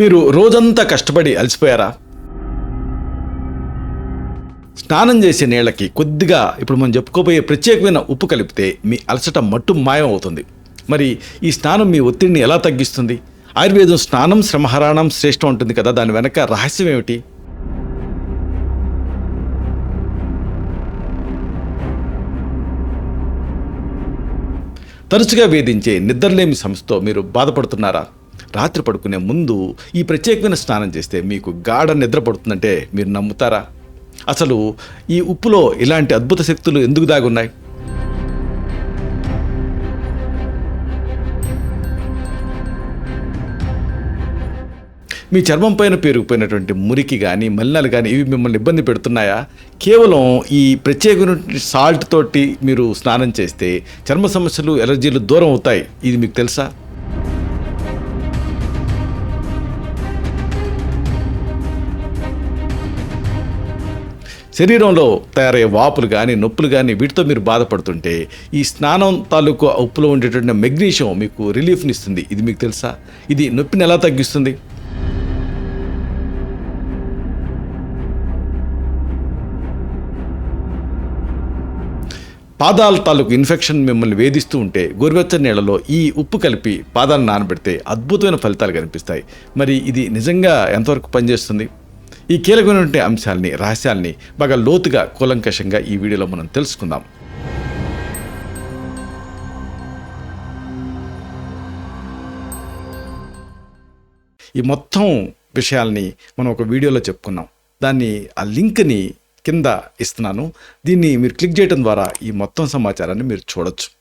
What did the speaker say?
మీరు రోజంతా కష్టపడి అలసిపోయారా? స్నానం చేసే నీళ్ళకి కొద్దిగా ఇప్పుడు మనం చెప్పుకోబోయే ప్రత్యేకమైన ఉప్పు కలిపితే మీ అలసట మట్టు మాయం అవుతుంది మరి ఈ స్నానం మీ ఒత్తిడిని ఎలా తగ్గిస్తుంది? ఆయుర్వేదం స్నానం శ్రమహరాణం శ్రేష్టం ఉంటుంది కదా దాని వెనక రహస్యం ఏమిటి? తరచుగా వేధించే నిద్రలేమి సమస్యతో మీరు బాధపడుతున్నారా? రాత్రి పడుకునే ముందు ఈ ప్రత్యేకమైన స్నానం చేస్తే మీకు గాఢ నిద్ర పడుతుందంటే మీరు నమ్ముతారా? అసలు ఈ ఉప్పులో ఇలాంటి అద్భుత శక్తులు ఎందుకు దాగున్నాయి మీ చర్మం పైన పేరుకుపోయినటువంటి మురికి కానీ మలినాలు కానీ ఇవి మిమ్మల్ని ఇబ్బంది పెడుతున్నాయా? కేవలం ఈ ప్రత్యేకమైన సాల్ట్ తోటి మీరు స్నానం చేస్తే చర్మ సమస్యలు ఎలర్జీలు దూరం అవుతాయి. ఇది మీకు తెలుసా? శరీరంలో తయారయ్యే వాపులు కానీ నొప్పులు కానీ వీటితో మీరు బాధపడుతుంటే ఈ స్నానం తాలూకు ఉప్పులో ఉండేటువంటి మెగ్నీషియం మీకు రిలీఫ్ని ఇస్తుంది ఇది మీకు తెలుసా? ఇది నొప్పిని ఎలా తగ్గిస్తుంది? పాదాల తాలూకు ఇన్ఫెక్షన్ మిమ్మల్ని వేధిస్తూ ఉంటే గోరువెచ్చని నీళ్ళలో ఈ ఉప్పు కలిపి పాదాలను నానబెడితే అద్భుతమైన ఫలితాలు కనిపిస్తాయి. మరి ఇది నిజంగా ఎంతవరకు పనిచేస్తుంది? ఈ కీలకమైనటువంటి అంశాలని రహస్యాల్ని బాగా లోతుగా కూలంకషంగా ఈ వీడియోలో మనం తెలుసుకుందాం. ఈ మొత్తం విషయాల్ని మనం ఒక వీడియోలో చెప్పుకున్నాం. దాన్ని ఆ లింక్ని కింద ఇస్తున్నాను. దీన్ని మీరు క్లిక్ చేయడం ద్వారా ఈ మొత్తం సమాచారాన్ని మీరు చూడొచ్చు.